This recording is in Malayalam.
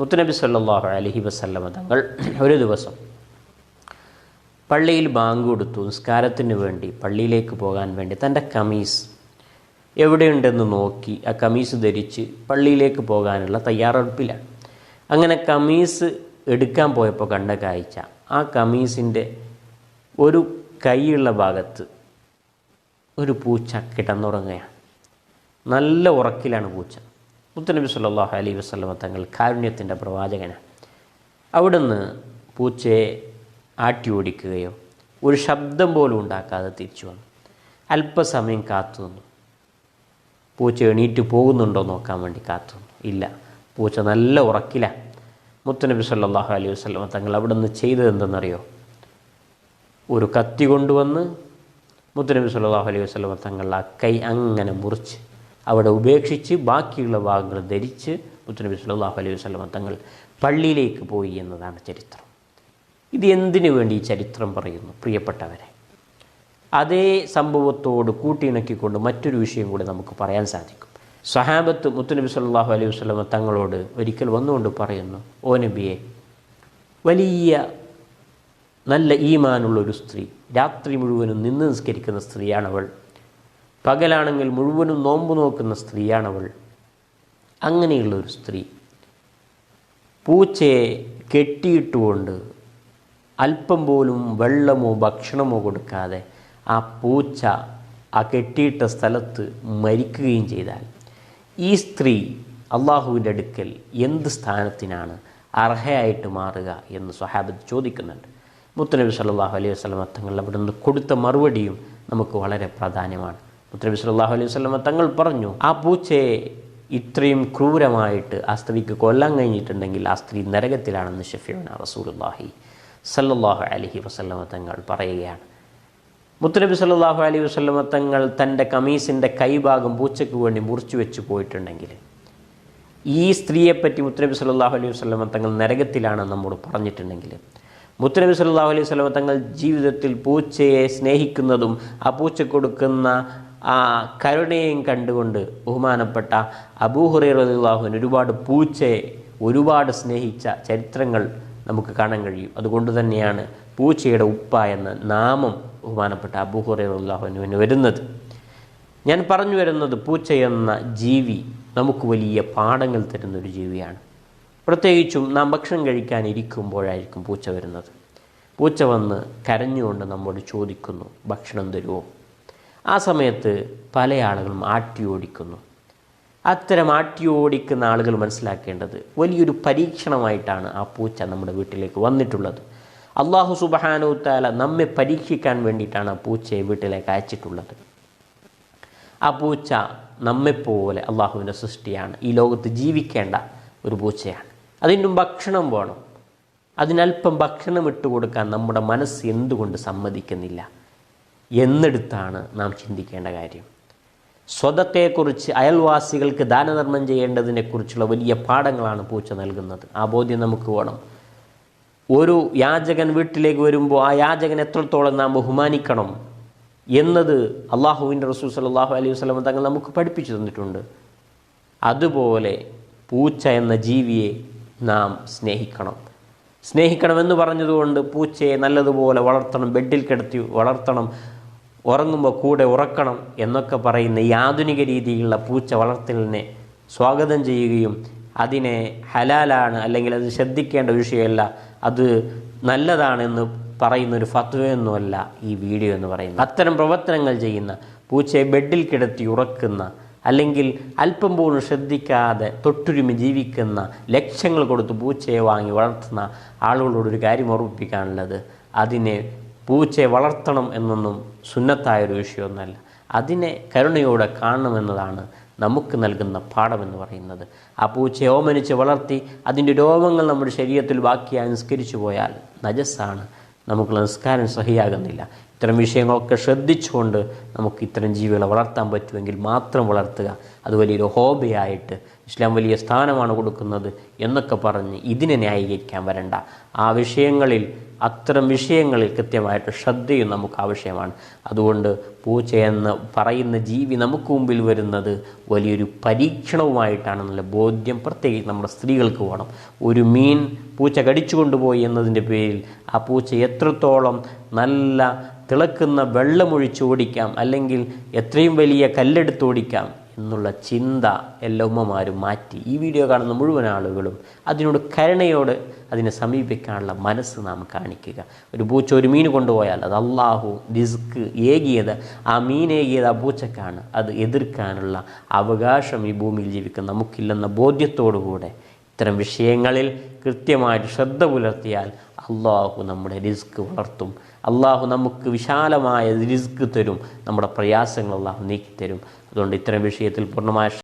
മുത്തുനബി സല്ലാഹു അലഹി വസല്ലമ തങ്ങൾ ഒരു ദിവസം പള്ളിയിൽ ബാങ്ക് കൊടുത്തു നിസ്കാരത്തിന് വേണ്ടി പള്ളിയിലേക്ക് പോകാൻ വേണ്ടി. തന്റെ കമീസ് എവിടെയുണ്ടെന്ന് നോക്കി ആ കമീസ് ധരിച്ച് പള്ളിയിലേക്ക് പോകാനുള്ള തയ്യാറെടുപ്പിലാണ്. അങ്ങനെ കമീസ് എടുക്കാൻ പോയപ്പോൾ കണ്ട കാഴ്ച ആ കമീസിന്റെ ഒരു കൈയുള്ള ഭാഗത്ത് ഒരു പൂച്ച കിടന്നുറങ്ങുകയാണ്. നല്ല ഉറക്കിലാണ് പൂച്ച. മുത്തനബി സല്ലാഹു അലൈ വസ്ലമ തങ്ങൾ കാരുണ്യത്തിന്റെ പ്രവാചകനാണ്. അവിടുന്ന് പൂച്ചയെ ആട്ടി ഓടിക്കുകയോ ഒരു ശബ്ദം പോലും ഉണ്ടാക്കാതെ തിരിച്ചു വന്നു. അല്പസമയം കാത്തു നിന്നു. പൂച്ച എണീറ്റ് പോകുന്നുണ്ടോ നോക്കാൻ വേണ്ടി കാത്തു നിന്നു. ഇല്ല പൂച്ച നല്ല ഉറക്കില. മുത്തനബി സല്ലാഹു അലൈഹി വസ്ലമ തങ്ങൾ അവിടെ നിന്ന് ചെയ്തത് എന്തെന്നറിയോ? ഒരു കത്തി കൊണ്ടുവന്ന് മുത്തനബി സല്ലാഹു അലൈഹി വസ്ലമ തങ്ങൾ ആ കൈ അങ്ങനെ മുറിച്ച് അവിടെ ഉപേക്ഷിച്ച് ബാക്കിയുള്ള ഭാഗങ്ങൾ ധരിച്ച് മുത്തനബി സല്ലാഹു അലൈഹി വസ്ലമ തങ്ങൾ പള്ളിയിലേക്ക് പോയി എന്നതാണ് ചരിത്രം. ഇത് എന്തിനു വേണ്ടി ഈ ചരിത്രം പറയുന്നു? പ്രിയപ്പെട്ടവരെ അതേ സംഭവത്തോട് കൂട്ടിയിണക്കിക്കൊണ്ട് മറ്റൊരു വിഷയം കൂടി നമുക്ക് പറയാൻ സാധിക്കും. സഹാബത്ത് മുത്തുനബി സല്ലാഹു അലൈഹി വസ്ലമ തങ്ങളോട് ഒരിക്കൽ വന്നുകൊണ്ട് പറയുന്നു ഓ നബിയെ വലിയ നല്ല ഈമാനുള്ളൊരു സ്ത്രീ രാത്രി മുഴുവനും നിന്ന് നിസ്കരിക്കുന്ന സ്ത്രീയാണവൾ. പകലാണെങ്കിൽ മുഴുവനും നോമ്പ് നോക്കുന്ന സ്ത്രീയാണവൾ. അങ്ങനെയുള്ളൊരു സ്ത്രീ. പൂച്ചയെ കെട്ടിയിട്ടുകൊണ്ട് അല്പം പോലും വെള്ളമോ ഭക്ഷണമോ കൊടുക്കാതെ ആ പൂച്ച ആ കെട്ടിയിട്ട സ്ഥലത്ത് മരിക്കുകയും ചെയ്താൽ ഈ സ്ത്രീ അള്ളാഹുവിന്റെ അടുക്കൽ എന്ത് സ്ഥാനത്തിനാണ് അർഹയായിട്ട് മാറുക എന്ന് സ്വഹാബത്ത് ചോദിക്കുന്നുണ്ട്. മുത്തനബി സല്ലാഹു അലൈഹി വസ്ലം തങ്ങൾ അവിടെ നിന്ന് കൊടുത്ത മറുപടിയും നമുക്ക് വളരെ പ്രാധാന്യമാണ്. മുത്തനബി സല്ലാഹു അലൈഹി വസ്ലമ തങ്ങൾ പറഞ്ഞു ആ പൂച്ചയെ ഇത്രയും ക്രൂരമായിട്ട് ആ സ്ത്രീക്ക് കൊല്ലാൻ കഴിഞ്ഞിട്ടുണ്ടെങ്കിൽ ആ സ്ത്രീ നരകത്തിലാണെന്ന് ഷഫീന റസൂലുല്ലാഹി സല്ലാഹു അലഹി വസ്ലമ തങ്ങൾ പറയുകയാണ്. മുത്തനബി സല്ലാഹു അലൈഹി വസ്ലമ തങ്ങൾ തന്റെ കമീസിന്റെ കൈഭാഗം പൂച്ചയ്ക്ക് വേണ്ടി മുറിച്ചു വെച്ച് പോയിട്ടുണ്ടെങ്കിൽ ഈ സ്ത്രീയെപ്പറ്റി മുത്തനബി സല്ലാഹു അലൈഹി വസ്ലമ തങ്ങൾ നരകത്തിലാണ് നമ്മോട് പറഞ്ഞിട്ടുണ്ടെങ്കിൽ മുത്തനബി സല്ലാഹു അലൈഹി വസ്ലമ തങ്ങൾ ജീവിതത്തിൽ പൂച്ചയെ സ്നേഹിക്കുന്നതും ആ പൂച്ച കൊടുക്കുന്ന ആ കരുണയും കണ്ടുകൊണ്ട് ബഹുമാനപ്പെട്ട അബൂഹുറൈറാഹുവിന് ഒരുപാട് പൂച്ചയെ ഒരുപാട് സ്നേഹിച്ച ചരിത്രങ്ങൾ നമുക്ക് കാണാൻ കഴിയും. അതുകൊണ്ട് തന്നെയാണ് പൂച്ചയുടെ ഉപ്പ എന്ന നാമം ബഹുമാനപ്പെട്ട അബൂഹുറൈറാഹുവിന് വരുന്നത്. ഞാൻ പറഞ്ഞു വരുന്നത് പൂച്ച എന്ന ജീവി നമുക്ക് വലിയ പാഠങ്ങൾ തരുന്ന ഒരു ജീവിയാണ്. പ്രത്യേകിച്ചും നാം ഭക്ഷണം കഴിക്കാൻ ഇരിക്കുമ്പോഴായിരിക്കും പൂച്ച വരുന്നത്. പൂച്ച വന്ന് കരഞ്ഞുകൊണ്ട് നമ്മോട് ചോദിക്കുന്നു ഭക്ഷണം തരുമോ ആ സമയത്ത് പല ആളുകളും ആട്ടി ഓടിക്കുന്നു അത്തരം ആട്ടി ഓടിക്കുന്ന ആളുകൾ മനസ്സിലാക്കേണ്ടത് വലിയൊരു പരീക്ഷണമായിട്ടാണ് ആ പൂച്ച നമ്മുടെ വീട്ടിലേക്ക് വന്നിട്ടുള്ളത്. അള്ളാഹു സുബഹാനുത്താല നമ്മെ പരീക്ഷിക്കാൻ വേണ്ടിയിട്ടാണ് ആ പൂച്ചയെ വീട്ടിലേക്ക് അയച്ചിട്ടുള്ളത്. ആ പൂച്ച നമ്മെപ്പോലെ അള്ളാഹുവിന്റെ സൃഷ്ടിയാണ്. ഈ ലോകത്ത് ജീവിക്കേണ്ട ഒരു പൂച്ചയാണ്. അതിനും ഭക്ഷണം വേണം. അതിനൽപ്പം ഭക്ഷണം ഇട്ട് കൊടുക്കാൻ നമ്മുടെ മനസ്സ് എന്തുകൊണ്ട് സമ്മതിക്കുന്നില്ല? എന്നെടുത്താണ് നാം ചിന്തിക്കേണ്ട കാര്യം. സ്വതത്തെക്കുറിച്ച് അയൽവാസികൾക്ക് ദാനധർമ്മം ചെയ്യേണ്ടതിനെക്കുറിച്ചുള്ള വലിയ പാഠങ്ങളാണ് പൂച്ച നൽകുന്നത്. ആ ബോധ്യം നമുക്ക് വേണം. ഒരു യാചകൻ വീട്ടിലേക്ക് വരുമ്പോൾ ആ യാചകൻ എത്രത്തോളം നാം ബഹുമാനിക്കണം എന്നത് അള്ളാഹുവിന്റെ റസൂൽ സലാഹു അലൈഹി വസ്ലം തങ്ങൾ നമുക്ക് പഠിപ്പിച്ചു തന്നിട്ടുണ്ട്. അതുപോലെ പൂച്ച എന്ന ജീവിയെ നാം സ്നേഹിക്കണം. സ്നേഹിക്കണമെന്ന് പറഞ്ഞതുകൊണ്ട് പൂച്ചയെ നല്ലതുപോലെ വളർത്തണം ബെഡിൽ കിടത്തി വളർത്തണം. ഉറങ്ങുമ്പോൾ കൂടെ ഉറക്കണം എന്നൊക്കെ പറയുന്ന ഈ ആധുനിക രീതിയിലുള്ള പൂച്ച വളർത്തലിനെ സ്വാഗതം ചെയ്യുകയും അതിനെ ഹലാലാണ് അല്ലെങ്കിൽ അത് ശ്രദ്ധിക്കേണ്ട വിഷയമല്ല അത് നല്ലതാണെന്ന് പറയുന്ന ഒരു ഫത്വയൊന്നുമല്ല ഈ വീഡിയോ എന്ന് പറയുന്നത്. അത്തരം പ്രവർത്തനങ്ങൾ ചെയ്യുന്ന പൂച്ചയെ ബെഡിൽ കിടത്തി ഉറക്കുന്ന അല്ലെങ്കിൽ അല്പം പോലും ശ്രദ്ധിക്കാതെ തൊട്ടുരുമി ജീവിക്കുന്ന ലക്ഷങ്ങൾ കൊടുത്ത് പൂച്ചയെ വാങ്ങി വളർത്തുന്ന ആളുകളോട് ഒരു കാര്യം ഓർമ്മിപ്പിക്കാനുള്ളത് അതിനെ പൂച്ചയെ വളർത്തണം എന്നൊന്നും സുന്നത്തായൊരു വിഷയമൊന്നുമല്ല. അതിനെ കരുണയോടെ കാണണമെന്നതാണ് നമുക്ക് നൽകുന്ന പാഠമെന്ന് പറയുന്നത്. ആ പൂച്ചയെ ഓമനിച്ച് വളർത്തി അതിന്റെ രോമങ്ങൾ നമ്മുടെ ശരീരത്തിൽ ബാക്കിയായി നിസ്കരിച്ചു പോയാൽ നജസ്സാണ്. നമുക്ക് നിസ്കാരം സഹിയാകുന്നില്ല. ഇത്തരം വിഷയങ്ങളൊക്കെ ശ്രദ്ധിച്ചുകൊണ്ട് നമുക്ക് ഇത്തരം ജീവികളെ വളർത്താൻ പറ്റുമെങ്കിൽ മാത്രം വളർത്തുക. അത് വലിയൊരു ഹോബിയായിട്ട് ഇസ്ലാം വലിയ സ്ഥാനമാണ് കൊടുക്കുന്നത് എന്നൊക്കെ പറഞ്ഞ് ഇതിനെ ന്യായീകരിക്കാൻ വരണ്ട. ആ വിഷയങ്ങളിൽ അത്തരം വിഷയങ്ങളിൽ കൃത്യമായിട്ട് ശ്രദ്ധയും നമുക്ക് ആവശ്യമാണ്. അതുകൊണ്ട് പൂച്ച എന്ന് പറയുന്ന ജീവി നമുക്ക് മുമ്പിൽ വരുന്നത് വലിയൊരു പരീക്ഷണവുമായിട്ടാണെന്നുള്ള ബോധ്യം പ്രത്യേകിച്ച് നമ്മുടെ സ്ത്രീകൾക്ക് വേണം. ഒരു മീൻ പൂച്ച കടിച്ചു കൊണ്ടുപോയി എന്നതിന്റെ പേരിൽ ആ പൂച്ച എത്രത്തോളം നല്ല തിളക്കുന്ന വെള്ളമൊഴിച്ച് ഓടിക്കാം അല്ലെങ്കിൽ എത്രയും വലിയ കല്ലെടുത്ത് ഓടിക്കാം എന്നുള്ള ചിന്ത എല്ലാ ഉമ്മമാരും മാറ്റി. ഈ വീഡിയോ കാണുന്ന മുഴുവൻ ആളുകളും അതിനോട് കരുണയോട് അതിനെ സമീപിക്കാനുള്ള മനസ്സ് നാം കാണിക്കുക. ഒരു പൂച്ച ഒരു മീൻ കൊണ്ടുപോയാൽ അത് അള്ളാഹു റിസ്ക് ഏകിയത് ആ മീൻ ഏകിയത് ആ പൂച്ചക്കാണ്. അത് എതിർക്കാനുള്ള അവകാശം ഈ ഭൂമിയിൽ ജീവിക്കുന്ന നമുക്കില്ലെന്ന ബോധ്യത്തോടുകൂടെ ഇത്തരം വിഷയങ്ങളിൽ കൃത്യമായിട്ട് ശ്രദ്ധ പുലർത്തിയാൽ അള്ളാഹു നമ്മുടെ റിസ്ക് വളർത്തും. അള്ളാഹു നമുക്ക് വിശാലമായ റിസ്ക് തരും. നമ്മുടെ പ്രയാസങ്ങൾ അള്ളാഹു നീക്കിത്തരും. അതുകൊണ്ട് ഇത്തരം വിഷയത്തിൽ പൂർണമായ